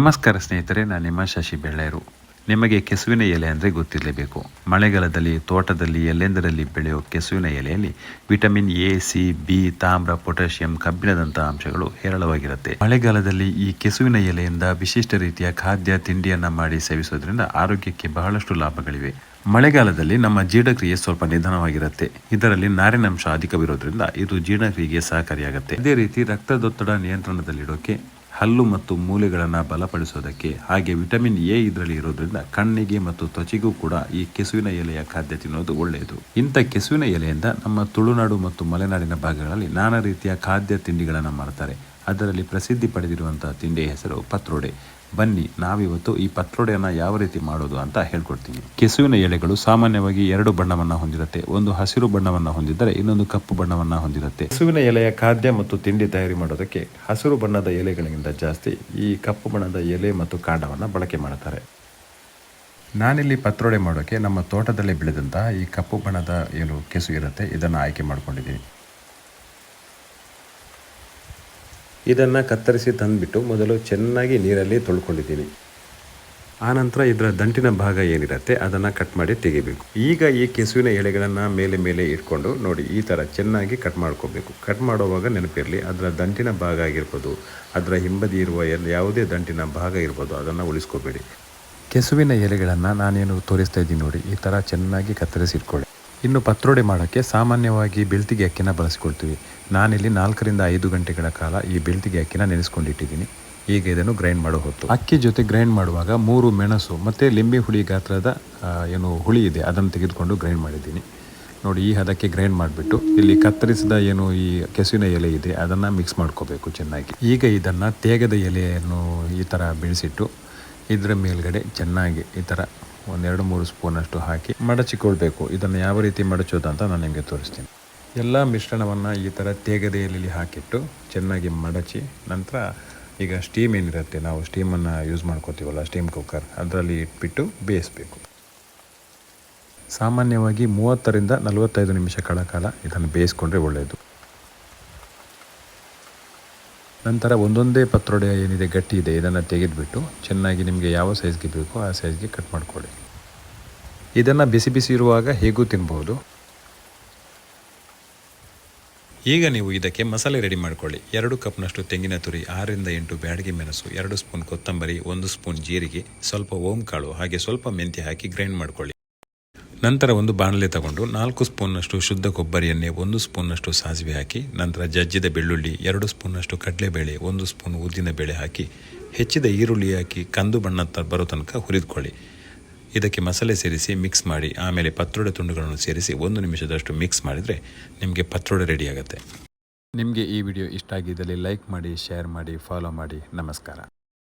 ನಮಸ್ಕಾರ ಸ್ನೇಹಿತರೆ, ನಾನು ನಿಮ್ಮ ಶಶಿ ಬೆಳ್ಳೇರು. ನಿಮಗೆ ಕೆಸುವಿನ ಎಲೆ ಅಂದರೆ ಗೊತ್ತಿರಲೇಬೇಕು. ಮಳೆಗಾಲದಲ್ಲಿ, ತೋಟದಲ್ಲಿ, ಎಲ್ಲೆಂದರಲ್ಲಿ ಬೆಳೆಯೋ ಕೆಸುವಿನ ಎಲೆಯಲ್ಲಿ ವಿಟಮಿನ್ ಎ, ಸಿ, ಬಿ, ತಾಮ್ರ, ಪೊಟ್ಯಾಷಿಯಂ ಕಬ್ಬಿಣದಂತಹ ಅಂಶಗಳು ಹೇರಳವಾಗಿರುತ್ತೆ. ಮಳೆಗಾಲದಲ್ಲಿ ಈ ಕೆಸುವಿನ ಎಲೆಯಿಂದ ವಿಶಿಷ್ಟ ರೀತಿಯ ಖಾದ್ಯ, ತಿಂಡಿಯನ್ನು ಮಾಡಿ ಸೇವಿಸೋದ್ರಿಂದ ಆರೋಗ್ಯಕ್ಕೆ ಬಹಳಷ್ಟು ಲಾಭಗಳಿವೆ. ಮಳೆಗಾಲದಲ್ಲಿ ನಮ್ಮ ಜೀರ್ಣಕ್ರಿಯೆ ಸ್ವಲ್ಪ ನಿಧಾನವಾಗಿರುತ್ತೆ. ಇದರಲ್ಲಿ ನಾರಿನಂಶ ಅಧಿಕವಿರೋದ್ರಿಂದ ಇದು ಜೀರ್ಣಕ್ರಿಯೆಗೆ ಸಹಕಾರಿಯಾಗುತ್ತೆ. ಅದೇ ರೀತಿ ರಕ್ತದೊತ್ತಡ ನಿಯಂತ್ರಣದಲ್ಲಿಡೋಕೆ ಹಲ್ಲು ಮತ್ತು ಮೂಲೆಗಳನ್ನು ಬಲಪಡಿಸೋದಕ್ಕೆ ಹಾಗೆ ವಿಟಮಿನ್ ಎ ಇದರಲ್ಲಿ ಇರೋದ್ರಿಂದ ಕಣ್ಣಿಗೆ ಮತ್ತು ತ್ವಚೆಗೂ ಕೂಡ ಈ ಕೆಸುವಿನ ಎಲೆಯ ಖಾದ್ಯ ತಿನ್ನೋದು ಒಳ್ಳೆಯದು. ಇಂಥ ಕೆಸುವಿನ ಎಲೆಯಿಂದ ನಮ್ಮ ತುಳುನಾಡು ಮತ್ತು ಮಲೆನಾಡಿನ ಭಾಗಗಳಲ್ಲಿ ನಾನಾ ರೀತಿಯ ಖಾದ್ಯ ತಿಂಡಿಗಳನ್ನು ಮಾಡ್ತಾರೆ. ಅದರಲ್ಲಿ ಪ್ರಸಿದ್ಧಿ ಪಡೆದಿರುವಂತಹ ತಿಂಡಿಯ ಹೆಸರು ಪತ್ರೋಡೆ. ಬನ್ನಿ, ನಾವಿವತ್ತು ಈ ಪತ್ರೊಡೆಯನ್ನು ಯಾವ ರೀತಿ ಮಾಡೋದು ಅಂತ ಹೇಳ್ಕೊಡ್ತೀನಿ. ಕೆಸುವಿನ ಎಲೆಗಳು ಸಾಮಾನ್ಯವಾಗಿ ಎರಡು ಬಣ್ಣವನ್ನು ಹೊಂದಿರುತ್ತೆ. ಒಂದು ಹಸಿರು ಬಣ್ಣವನ್ನು ಹೊಂದಿದ್ದರೆ ಇನ್ನೊಂದು ಕಪ್ಪು ಬಣ್ಣವನ್ನು ಹೊಂದಿರುತ್ತೆ. ಕೆಸುವಿನ ಎಲೆಯ ಖಾದ್ಯ ಮತ್ತು ತಿಂಡಿ ತಯಾರಿ ಮಾಡೋದಕ್ಕೆ ಹಸಿರು ಬಣ್ಣದ ಎಲೆಗಳಿಗಿಂತ ಜಾಸ್ತಿ ಈ ಕಪ್ಪು ಬಣ್ಣದ ಎಲೆ ಮತ್ತು ಕಾಂಡವನ್ನು ಬಳಕೆ ಮಾಡುತ್ತಾರೆ ನಾನಿಲ್ಲಿ ಪತ್ರೊಡೆ ಮಾಡೋಕ್ಕೆ ನಮ್ಮ ತೋಟದಲ್ಲಿ ಬೆಳೆದಂತಹ ಈ ಕಪ್ಪು ಬಣ್ಣದ ಏನು ಕೆಸು ಇರುತ್ತೆ. ಇದನ್ನು ಆಯ್ಕೆ ಮಾಡ್ಕೊಂಡಿದ್ದೀನಿ. ಇದನ್ನು ಕತ್ತರಿಸಿ ತಂದುಬಿಟ್ಟು ಮೊದಲು ಚೆನ್ನಾಗಿ ನೀರಲ್ಲಿ ತೊಳ್ಕೊಂಡಿದ್ದೀನಿ. ಆನಂತರ ಇದರ ದಂಟಿನ ಭಾಗ ಏನಿರುತ್ತೆ ಅದನ್ನು ಕಟ್ ಮಾಡಿ ತೆಗಿಬೇಕು. ಈಗ ಈ ಕೆಸುವಿನ ಎಲೆಗಳನ್ನು ಮೇಲೆ ಮೇಲೆ ಇಟ್ಕೊಂಡು ನೋಡಿ, ಈ ಥರ ಚೆನ್ನಾಗಿ ಕಟ್ ಮಾಡ್ಕೋಬೇಕು. ಕಟ್ ಮಾಡುವಾಗ ನೆನಪಿರಲಿ, ಅದರ ದಂಟಿನ ಭಾಗ ಆಗಿರ್ಬೋದು, ಅದರ ಹಿಂಬದಿ ಇರುವ ಯಾವುದೇ ದಂಟಿನ ಭಾಗ ಇರ್ಬೋದು, ಅದನ್ನು ಉಳಿಸ್ಕೋಬೇಡಿ. ಕೆಸುವಿನ ಎಲೆಗಳನ್ನು ನಾನೇನು ತೋರಿಸ್ತಾ ಇದ್ದೀನಿ ನೋಡಿ, ಈ ಥರ ಚೆನ್ನಾಗಿ ಕತ್ತರಿಸಿ ಇಟ್ಕೊಳ್ಳಿ. ಇನ್ನು ಪತ್ರೊಡೆ ಮಾಡೋಕ್ಕೆ ಸಾಮಾನ್ಯವಾಗಿ ಬೆಳ್ತಿಗೆ ಅಕ್ಕಿನ ಬಳಸ್ಕೊಳ್ತೀವಿ. ನಾನಿಲ್ಲಿ ನಾಲ್ಕರಿಂದ ಐದು ಗಂಟೆಗಳ ಕಾಲ ಈ ಬೆಳ್ತಿಗೆ ಅಕ್ಕಿನ ನೆನೆಸ್ಕೊಂಡಿಟ್ಟಿದ್ದೀನಿ. ಈಗ ಇದನ್ನು ಗ್ರೈಂಡ್ ಮಾಡೋ ಹೊತ್ತು. ಅಕ್ಕಿ ಜೊತೆ ಗ್ರೈಂಡ್ ಮಾಡುವಾಗ ಮೂರು ಮೆಣಸು ಮತ್ತು ಲಿಂಬೆ ಹುಳಿ ಗಾತ್ರದ ಏನು ಹುಳಿ ಇದೆ, ಅದನ್ನು ತೆಗೆದುಕೊಂಡು ಗ್ರೈಂಡ್ ಮಾಡಿದ್ದೀನಿ. ನೋಡಿ, ಈ ಹದಕ್ಕೆ ಗ್ರೈಂಡ್ ಮಾಡಿಬಿಟ್ಟು ಇಲ್ಲಿ ಕತ್ತರಿಸಿದ ಏನು ಈ ಕೆಸುವಿನ ಎಲೆ ಇದೆ, ಅದನ್ನು ಮಿಕ್ಸ್ ಮಾಡ್ಕೋಬೇಕು ಚೆನ್ನಾಗಿ. ಈಗ ಇದನ್ನು ತೇಗದ ಎಲೆಯನ್ನು ಈ ಥರ ಬೆಳೆಸಿಟ್ಟು ಇದರ ಮೇಲ್ಗಡೆ ಚೆನ್ನಾಗಿ ಈ ಥರ ಒಂದೆರಡು ಮೂರು ಸ್ಪೂನಷ್ಟು ಹಾಕಿ ಮಡಚಿಕೊಳ್ಬೇಕು. ಇದನ್ನು ಯಾವ ರೀತಿ ಮಡಚೋದು ಅಂತ ನಾನು ನಿಮಗೆ ತೋರಿಸ್ತೀನಿ. ಎಲ್ಲ ಮಿಶ್ರಣವನ್ನು ಈ ಥರ ತೇಗದೆಯಲ್ಲಿ ಹಾಕಿಟ್ಟು ಚೆನ್ನಾಗಿ ಮಡಚಿ ನಂತರ ಈಗ ಸ್ಟೀಮ್ ಏನಿರುತ್ತೆ, ನಾವು ಸ್ಟೀಮನ್ನು ಯೂಸ್ ಮಾಡ್ಕೋತೀವಲ್ಲ ಸ್ಟೀಮ್ ಕುಕ್ಕರ್ ಅದರಲ್ಲಿ ಇಟ್ಬಿಟ್ಟು ಬೇಯಿಸಬೇಕು. ಸಾಮಾನ್ಯವಾಗಿ ಮೂವತ್ತರಿಂದ ನಲವತ್ತೈದು ನಿಮಿಷಗಳ ಕಾಲ ಇದನ್ನು ಬೇಯಿಸ್ಕೊಂಡ್ರೆ ಒಳ್ಳೆಯದು ನಂತರ ಒಂದೊಂದೇ ಪತ್ರೊಡೆ ಏನಿದೆ, ಗಟ್ಟಿ ಇದೆ, ಇದನ್ನು ತೆಗೆದುಬಿಟ್ಟು ಚೆನ್ನಾಗಿ ನಿಮಗೆ ಯಾವ ಸೈಜ್ಗೆ ಬೇಕೋ ಆ ಸೈಜ್ಗೆ ಕಟ್ ಮಾಡಿಕೊಳ್ಳಿ. ಇದನ್ನು ಬಿಸಿ ಬಿಸಿ ಇರುವಾಗ ಹೇಗೂ ತಿನ್ಬೋದು ಈಗ ನೀವು ಇದಕ್ಕೆ ಮಸಾಲೆ ರೆಡಿ ಮಾಡಿಕೊಳ್ಳಿ. ಎರಡು ಕಪ್ನಷ್ಟು ತೆಂಗಿನ ತುರಿ, ಆರರಿಂದ ಎಂಟು ಬ್ಯಾಡಗಿ ಮೆಣಸು, ಎರಡು ಸ್ಪೂನ್ ಕೊತ್ತಂಬರಿ, ಒಂದು ಸ್ಪೂನ್ ಜೀರಿಗೆ, ಸ್ವಲ್ಪ ಓಂ ಕಾಳು ಹಾಗೆ ಸ್ವಲ್ಪ ಮೆಂತ್ಯ ಹಾಕಿ ಗ್ರೈಂಡ್ ಮಾಡ್ಕೊಳ್ಳಿ. ನಂತರ ಒಂದು ಬಾಣಲೆ ತಗೊಂಡು ನಾಲ್ಕು ಸ್ಪೂನ್ನಷ್ಟು ಶುದ್ಧ ಕೊಬ್ಬರಿ ಎಣ್ಣೆ, ಒಂದು ಸ್ಪೂನ್ನಷ್ಟು ಸಾಸಿವೆ ಹಾಕಿ, ನಂತರ ಜಜ್ಜಿದ ಬೆಳ್ಳುಳ್ಳಿ, ಎರಡು ಸ್ಪೂನ್ನಷ್ಟು ಕಡಲೆಬೇಳೆ, ಒಂದು ಸ್ಪೂನ್ ಉದ್ದಿನ ಬೇಳೆ ಹಾಕಿ, ಹೆಚ್ಚಿದ ಈರುಳ್ಳಿ ಹಾಕಿ ಕಂದು ಬಣ್ಣ ತ, ಬರೋ ತನಕ ಹುರಿದುಕೊಳ್ಳಿ. ಇದಕ್ಕೆ ಮಸಾಲೆ ಸೇರಿಸಿ ಮಿಕ್ಸ್ ಮಾಡಿ, ಆಮೇಲೆ ಪತ್ರೊಡೆ ತುಂಡುಗಳನ್ನು ಸೇರಿಸಿ ಒಂದು ನಿಮಿಷದಷ್ಟು ಮಿಕ್ಸ್ ಮಾಡಿದರೆ ನಿಮಗೆ ಪತ್ರೊಡೆ ರೆಡಿಯಾಗುತ್ತೆ ನಿಮಗೆ ಈ ವಿಡಿಯೋ ಇಷ್ಟ ಆಗಿದ್ದಲ್ಲಿ ಲೈಕ್ ಮಾಡಿ, ಶೇರ್ ಮಾಡಿ, ಫಾಲೋ ಮಾಡಿ. ನಮಸ್ಕಾರ.